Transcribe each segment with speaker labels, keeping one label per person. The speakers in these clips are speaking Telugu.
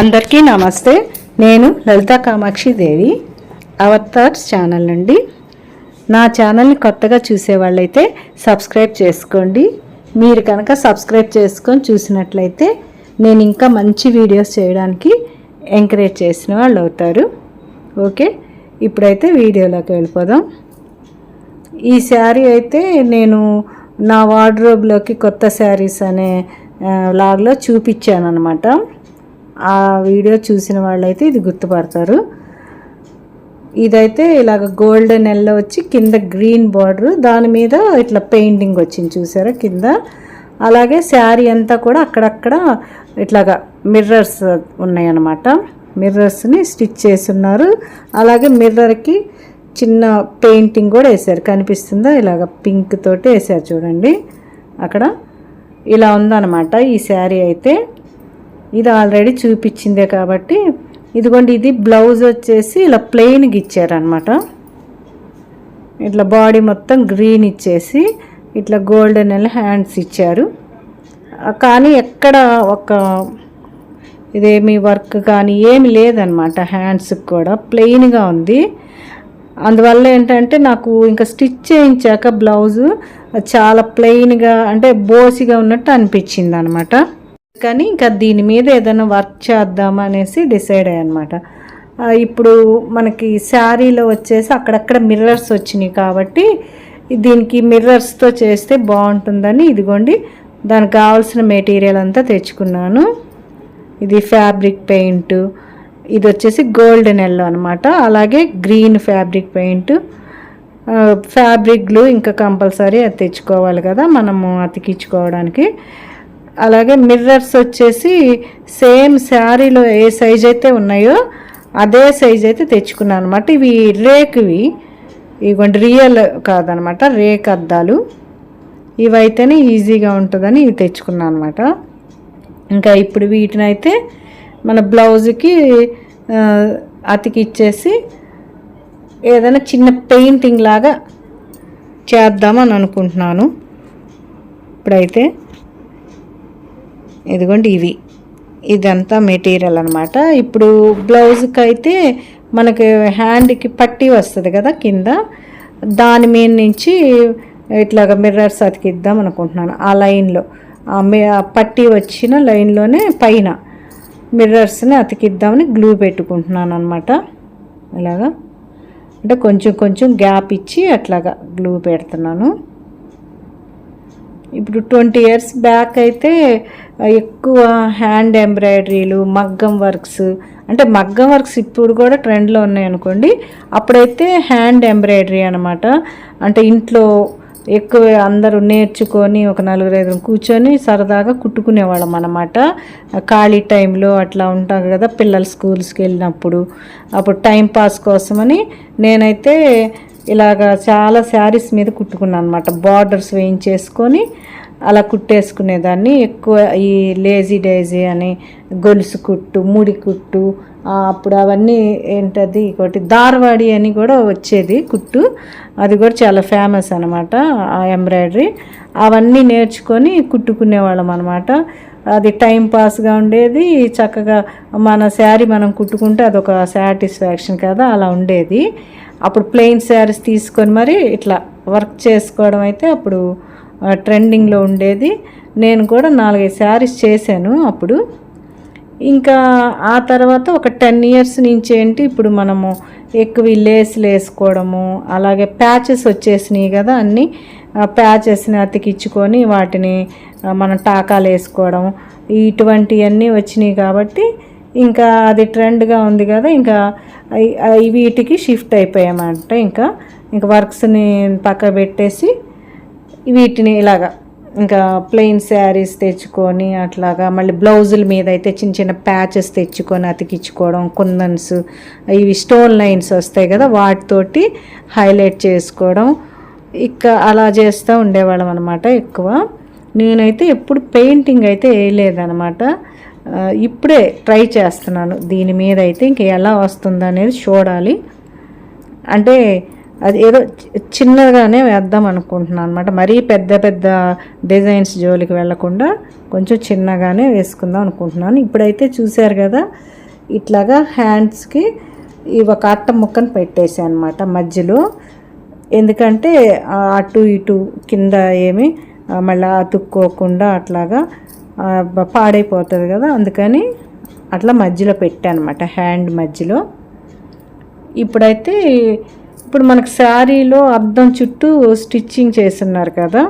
Speaker 1: అందరికీ నమస్తే. నేను లలితా కామాక్షి దేవి అవతార్స్ ఛానల్ నుండి. నా ఛానల్ని కొత్తగా చూసేవాళ్ళైతే సబ్స్క్రైబ్ చేసుకోండి. మీరు కనుక సబ్స్క్రైబ్ చేసుకొని చూసినట్లయితే నేను ఇంకా మంచి వీడియోస్ చేయడానికి ఎంకరేజ్ చేసిన వాళ్ళు అవుతారు. ఓకే? ఇప్పుడైతే వీడియోలోకి వెళ్ళిపోదాం. ఈ శారీ అయితే నేను నా వార్డ్రోబ్లోకి కొత్త శారీస్ అనే లాగ్లో చూపించాను అనమాట ఆ వీడియో చూసిన వాళ్ళైతే ఇది గుర్తుపడతారు. ఇదైతే ఇలాగ గోల్డెన్ ఎల్లో వచ్చి కింద గ్రీన్ బార్డర్. దాని మీద ఇట్లా పెయింటింగ్ వచ్చింది చూసారా కింద. అలాగే శారీ అంతా కూడా అక్కడక్కడ ఇట్లాగా మిర్రర్స్ ఉన్నాయన్నమాట. మిర్రర్స్ని స్టిచ్ చేసి ఉన్నారు అలాగే మిర్రర్కి చిన్న పెయింటింగ్ కూడా వేశారు. కనిపిస్తుందా? ఇలాగ పింక్ తోటి వేశారు చూడండి. అక్కడ ఇలా ఉందన్నమాట ఈ శారీ అయితే. ఇది ఆల్రెడీ చూపించిందే కాబట్టి ఇదిగోండి ఇది బ్లౌజ్ వచ్చేసి ఇలా ప్లెయిన్గా ఇచ్చారనమాట ఇట్లా బాడీ మొత్తం గ్రీన్ ఇచ్చేసి ఇట్లా గోల్డెన్ అండ్ హ్యాండ్స్ ఇచ్చారు. కానీ ఎక్కడ ఒక ఇదేమి వర్క్ కానీ ఏమి లేదనమాట హ్యాండ్స్కి కూడా ప్లెయిన్గా ఉంది. అందువల్ల ఏంటంటే నాకు ఇంకా స్టిచ్ చేయించాక బ్లౌజు చాలా ప్లెయిన్గా అంటే బోసిగా ఉన్నట్టు అనిపించింది అనమాట కానీ ఇంకా దీని మీద ఏదైనా వర్క్ చేద్దాం అనేసి డిసైడ్ అయ్యనమాట ఇప్పుడు మనకి శారీలో వచ్చేసి అక్కడక్కడ మిర్రర్స్ వచ్చినాయి కాబట్టి దీనికి మిర్రర్స్తో చేస్తే బాగుంటుందని ఇదిగోండి దానికి కావాల్సిన మెటీరియల్ అంతా తెచ్చుకున్నాను. ఇది ఫ్యాబ్రిక్ పెయింట్ ఇది వచ్చేసి గోల్డెన్ ఎల్లో అనమాట అలాగే green fabric paint fabric glue ఇంకా కంపల్సరీ అది తెచ్చుకోవాలి కదా మనము అతికించుకోవడానికి. అలాగే మిర్రర్స్ వచ్చేసి సేమ్ శారీలో ఏ సైజ్ అయితే ఉన్నాయో అదే సైజ్ అయితే తెచ్చుకున్నాను అనమాట ఇవి రేక్వి. ఇవ్వండి రియల్ కాదనమాట రేక్ అద్దాలు. ఇవైతేనే ఈజీగా ఉంటుందని ఇవి తెచ్చుకున్నాను అనమాట ఇంకా ఇప్పుడు వీటిని అయితే మన బ్లౌజ్కి అతికిచ్చేసి ఏదైనా చిన్న పెయింటింగ్ లాగా చేద్దామని అనుకుంటున్నాను. ఇప్పుడైతే ఇదిగోండి ఇవి. ఇదంతా మెటీరియల్ అనమాట ఇప్పుడు బ్లౌజ్కి అయితే మనకి హ్యాండ్కి పట్టీ వస్తుంది కదా కింద. దాని మీద నుంచి ఇట్లాగ మిర్రర్స్ అతికిద్దాం అనుకుంటున్నాను. ఆ లైన్లో. పట్టి ఆ పట్టీ వచ్చిన లైన్లోనే పైన మిర్రర్స్ని అతికిద్దామని గ్లూ పెట్టుకుంటున్నాను అనమాట ఇలాగా. అంటే కొంచెం కొంచెం గ్యాప్ ఇచ్చి అట్లాగా గ్లూ పెడుతున్నాను. ఇప్పుడు ట్వంటీ ఇయర్స్ బ్యాక్ అయితే ఎక్కువ హ్యాండ్ ఎంబ్రాయిడరీలు మగ్గం వర్క్స్ అంటే మగ్గం వర్క్స్ ఇప్పుడు కూడా ట్రెండ్లో ఉన్నాయి అనుకోండి అప్పుడైతే హ్యాండ్ ఎంబ్రాయిడరీ అనమాట అంటే ఇంట్లో ఎక్కువ అందరూ నేర్చుకొని ఒక నలుగురు ఐదుగురు కూర్చొని సరదాగా కుట్టుకునేవాళ్ళం అనమాట ఖాళీ టైంలో అట్లా ఉంటారు కదా పిల్లలు స్కూల్స్కి వెళ్ళినప్పుడు. అప్పుడు టైం పాస్ కోసమని నేనైతే ఇలాగ చాలా శారీస్ మీద కుట్టుకున్నాను అనమాట బార్డర్స్ వేయించేసుకొని అలా కుట్టేసుకునేదాన్ని. ఎక్కువ ఈ లేజీ డేజీ అని గొలుసు కుట్టు ముడి కుట్టు అప్పుడు అవన్నీ ఏంటది ఒకటి దార్వాడి అని కూడా వచ్చేది కుట్టు. అది కూడా చాలా ఫేమస్ అనమాట ఆ ఎంబ్రాయిడరీ అవన్నీ నేర్చుకొని కుట్టుకునేవాళ్ళం అనమాట అది టైం పాస్గా ఉండేది చక్కగా మన శారీ మనం కుట్టుకుంటే అదొక సాటిస్ఫాక్షన్ కదా అలా ఉండేది. అప్పుడు ప్లెయిన్ శారీస్ తీసుకొని మరి ఇట్లా వర్క్ చేసుకోవడం అయితే అప్పుడు ట్రెండింగ్లో ఉండేది. నేను కూడా నాలుగైదు శారీస్ చేశాను అప్పుడు. ఇంకా ఆ తర్వాత ఒక టెన్ ఇయర్స్ నుంచి ఏంటి ఇప్పుడు మనము ఎక్కువ లేసులు లేస్లు వేసుకోవడము అలాగే ప్యాచెస్ వచ్చేసినాయి కదా అన్నీ ప్యాచెస్ని అతికించుకొని వాటిని మనం టాకాలు వేసుకోవడం ఇటువంటివన్నీ వచ్చినాయి కాబట్టి ఇంకా అది ట్రెండ్గా ఉంది కదా ఇంకా వీటికి షిఫ్ట్ అయిపోయామంట. ఇంకా ఇంకా వర్క్స్ని పక్క పెట్టేసి వీటిని ఇలాగా ఇంకా ప్లెయిన్ శారీస్ తెచ్చుకొని అట్లాగా మళ్ళీ బ్లౌజుల మీద అయితే చిన్న చిన్న ప్యాచెస్ తెచ్చుకొని అతికించుకోవడం కుందన్స్ ఇవి స్టోన్ లైన్స్ వస్తాయి కదా వాటితోటి హైలైట్ చేసుకోవడం ఇక అలా చేస్తూ ఉండేవాళ్ళం అనమాట ఎక్కువ. నేనైతే ఎప్పుడు పెయింటింగ్ అయితే వేయలేదనమాట ఇప్పుడే ట్రై చేస్తున్నాను. దీని మీద అయితే ఇంక ఎలా వస్తుందనేది చూడాలి. అంటే అది ఏదో చిన్నగానే వేద్దాం అనుకుంటున్నాను అనమాట మరీ పెద్ద పెద్ద డిజైన్స్ జోలికి వెళ్ళకుండా కొంచెం చిన్నగానే వేసుకుందాం అనుకుంటున్నాను. ఇప్పుడైతే చూశారు కదా ఇట్లాగా హ్యాండ్స్కి ఒక అట్ట ముక్కను పెట్టేసి అనమాట మధ్యలో. ఎందుకంటే అటు ఇటు కింద ఏమి మళ్ళీ అతుక్కోకుండా అట్లాగా పాడైపోతుంది కదా అందుకని అట్లా మధ్యలో పెట్టానమాట హ్యాండ్ మధ్యలో. ఇప్పుడైతే ఇప్పుడు మనకు శారీలో అద్దం చుట్టూ స్టిచ్చింగ్ చేస్తున్నారు కదా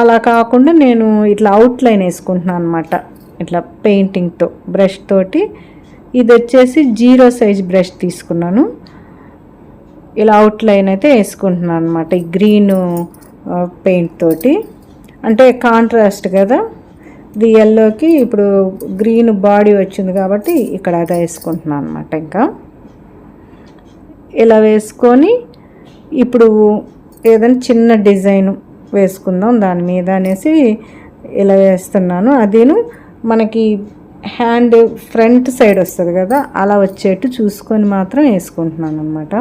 Speaker 1: అలా కాకుండా నేను ఇట్లా అవుట్లైన్ వేసుకుంటున్నాను అనమాట ఇట్లా పెయింటింగ్తో బ్రష్ తోటి. ఇది వచ్చేసి జీరో సైజ్ బ్రష్ తీసుకున్నాను. ఇలా అవుట్లైన్ అయితే వేసుకుంటున్నాను అనమాట ఈ గ్రీన్ పెయింట్ తోటి. అంటే కాంట్రాస్ట్ కదా ఇది ఎల్లోకి ఇప్పుడు గ్రీన్ బాడీ వచ్చింది కాబట్టి ఇక్కడ అదే వేసుకుంటున్నాను అనమాట ఇంకా. ఇలా వేసుకొని ఇప్పుడు ఏదైనా చిన్న డిజైన్ వేసుకుందాం దాని మీద అనేసి ఇలా వేస్తున్నాను. అదేను మనకి హ్యాండ్ ఫ్రంట్ సైడ్ వస్తుంది కదా అలా వచ్చేట్టు చూసుకొని మాత్రం వేసుకుంటున్నాను అనమాట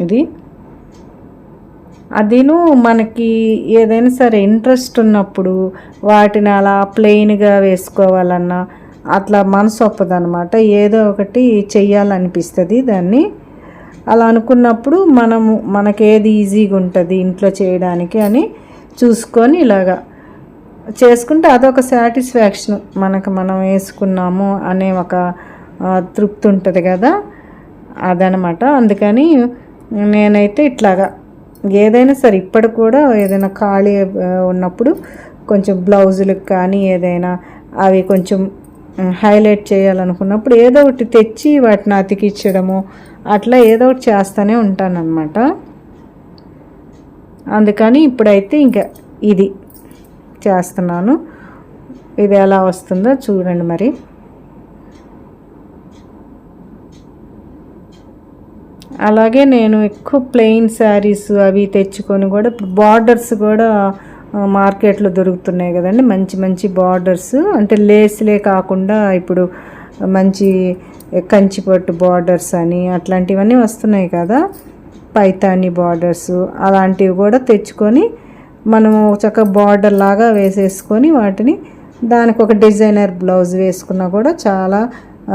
Speaker 1: ఇది అదిను మనకి ఏదైనా సరే ఇంట్రెస్ట్ ఉన్నప్పుడు వాటిని అలా ప్లెయిన్గా వేసుకోవాలన్నా అట్లా మనసు ఒప్పదనమాట ఏదో ఒకటి చెయ్యాలనిపిస్తుంది దాన్ని. అలా అనుకున్నప్పుడు మనము మనకి ఏది ఈజీగా ఉంటుంది ఇంట్లో చేయడానికి అని చూసుకొని ఇలాగా చేసుకుంటే అదొక సాటిస్ఫాక్షన్ మనకు మనం వేసుకున్నాము అనే ఒక తృప్తి ఉంటుంది కదా. అదనమాట అందుకని నేనైతే ఇట్లాగా ఏదైనా సరే ఇప్పటికి కూడా ఏదైనా ఖాళీ ఉన్నప్పుడు కొంచెం బ్లౌజులకు కానీ ఏదైనా అవి కొంచెం హైలైట్ చేయాలనుకున్నప్పుడు ఏదో ఒకటి తెచ్చి వాటిని అతికిచ్చడము అట్లా ఏదో ఒకటి చేస్తూనే ఉంటానన్నమాట. అందుకని ఇప్పుడైతే ఇంకా ఇది చేస్తున్నాను. ఇది ఎలా వస్తుందో చూడండి మరి. అలాగే నేను ఎక్కువ ప్లెయిన్ శారీస్ అవి తెచ్చుకొని కూడా ఇప్పుడు బార్డర్స్ కూడా మార్కెట్లో దొరుకుతున్నాయి కదండి. మంచి మంచి బార్డర్స్ అంటే లేస్లే కాకుండా ఇప్పుడు మంచి కంచిపట్టు బార్డర్స్ అని అట్లాంటివన్నీ వస్తున్నాయి కదా. పైతాని బార్డర్స్ అలాంటివి కూడా తెచ్చుకొని మనము చక్కగా బార్డర్ లాగా వేసేసుకొని వాటిని దానికి ఒక డిజైనర్ బ్లౌజ్ వేసుకున్నా కూడా చాలా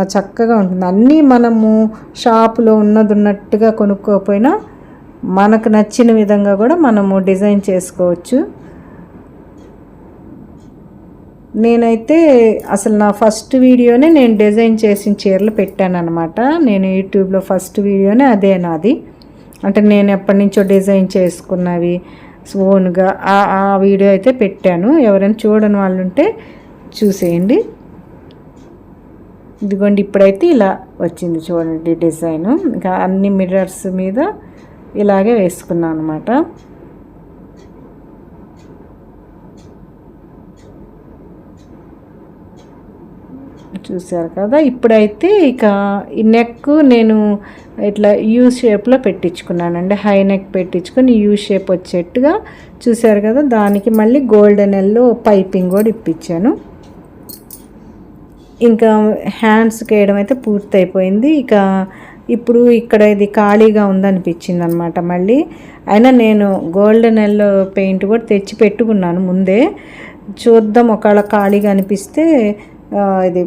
Speaker 1: చక్కగా ఉంటుంది. అన్నీ మనము షాపులో ఉన్నది ఉన్నట్టుగా కొనుక్కోకపోయినా మనకు నచ్చిన విధంగా కూడా మనము డిజైన్ చేసుకోవచ్చు. నేనైతే అసలు నా ఫస్ట్ వీడియోనే నేను డిజైన్ చేసిన చీరలు పెట్టాను అనమాట నేను యూట్యూబ్లో ఫస్ట్ వీడియోనే అదే నాది. అంటే నేను ఎప్పటి నుంచో డిజైన్ చేసుకున్నవి ఓన్గా ఆ ఆ వీడియో అయితే పెట్టాను. ఎవరైనా చూడని వాళ్ళు ఉంటే చూసేయండి. ఇదిగోండి ఇప్పుడైతే ఇలా వచ్చింది చూడండి డిజైన్. ఇంకా అన్ని మిర్రర్స్ మీద ఇలాగే వేసుకున్నాను అనమాట చూశారు కదా ఇప్పుడైతే ఇక ఈ నెక్ నేను ఇట్లా యూ షేప్లో పెట్టించుకున్నానండి. హై నెక్ పెట్టించుకొని యూ షేప్ వచ్చేట్టుగా చూశారు కదా దానికి మళ్ళీ గోల్డెన్ ఎల్లో పైపింగ్ కూడా ఇప్పించాను. ఇంకా హ్యాండ్స్కి వేయడం అయితే పూర్తయిపోయింది. ఇక ఇప్పుడు ఇక్కడ ఇది ఖాళీగా ఉందనిపించింది అనమాట మళ్ళీ. అయినా నేను గోల్డెన్ ఎల్లో పెయింట్ కూడా తెచ్చి పెట్టుకున్నాను ముందే. చూద్దాం ఒకవేళ ఖాళీగా అనిపిస్తే ఇది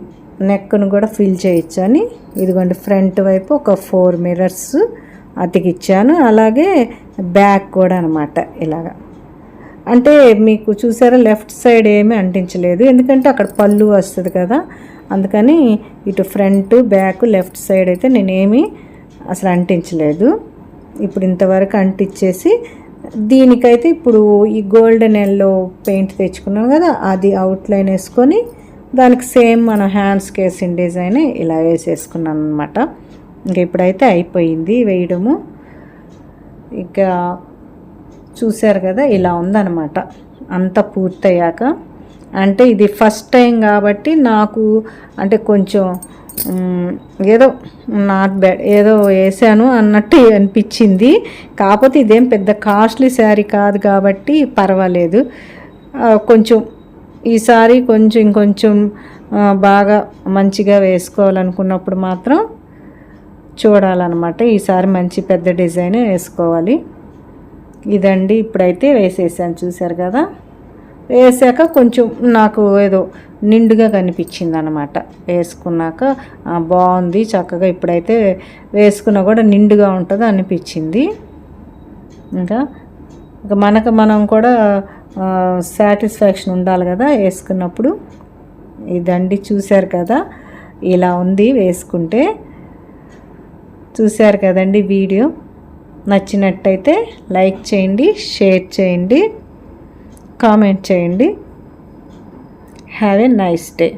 Speaker 1: నెక్ను కూడా ఫిల్ చేయొచ్చు అని. ఇదిగోండి ఫ్రంట్ వైపు ఒక ఫోర్ మిర్రర్స్ అతికిచ్చాను. అలాగే బ్యాక్ కూడా అనమాట ఇలాగా. అంటే మీకు చూసారా లెఫ్ట్ సైడ్ ఏమీ అంటించలేదు. ఎందుకంటే అక్కడ పళ్ళు వస్తుంది కదా. అందుకని ఇటు ఫ్రంట్ బ్యాక్ లెఫ్ట్ సైడ్ అయితే నేనేమి అసలు అంటించలేదు. ఇప్పుడు ఇంతవరకు అంటించేసి దీనికైతే ఇప్పుడు ఈ గోల్డెన్ ఎల్లో పెయింట్ తెచ్చుకున్నాం కదా అది అవుట్లైన్ వేసుకొని దానికి సేమ్ మన హ్యాండ్స్కి వేసిన డిజైన్ ఇలా వేసేసుకున్నాను అనమాట ఇంకా ఇప్పుడైతే అయిపోయింది వేయడము. ఇంకా చూశారు కదా ఇలా ఉందన్నమాట. అంతా పూర్తయ్యాక అంటే ఇది ఫస్ట్ టైం కాబట్టి నాకు అంటే కొంచెం ఏదో నాట్ బ్యాడ్ ఏదో వేసాను అన్నట్టు అనిపించింది. కాకపోతే ఇదేం పెద్ద కాస్ట్లీ శారీ కాదు కాబట్టి పర్వాలేదు. కొంచెం ఈసారి కొంచెం ఇంకొంచెం బాగా మంచిగా వేసుకోవాలనుకున్నప్పుడు మాత్రం చూడాలన్నమాట. ఈసారి మంచి పెద్ద డిజైన్ వేసుకోవాలి. ఇదండి ఇప్పుడైతే వేసేసాను చూశారు కదా? వేసాక కొంచెం నాకు ఏదో నిండుగా కనిపించింది అనమాట వేసుకున్నాక బాగుంది చక్కగా ఇప్పుడైతే వేసుకున్నా కూడా నిండుగా ఉంటుంది అనిపించింది. ఇంకా ఇంకా మనకు మనం కూడా సాటిస్ఫాక్షన్ ఉండాలి కదా వేసుకున్నప్పుడు. ఇదండి చూశారు కదా ఇలా ఉంది వేసుకుంటే. చూశారు కదండి వీడియో. నచ్చినట్టయితే లైక్ చేయండి షేర్ చేయండి. కామెంట్ చేయండి. Have a nice day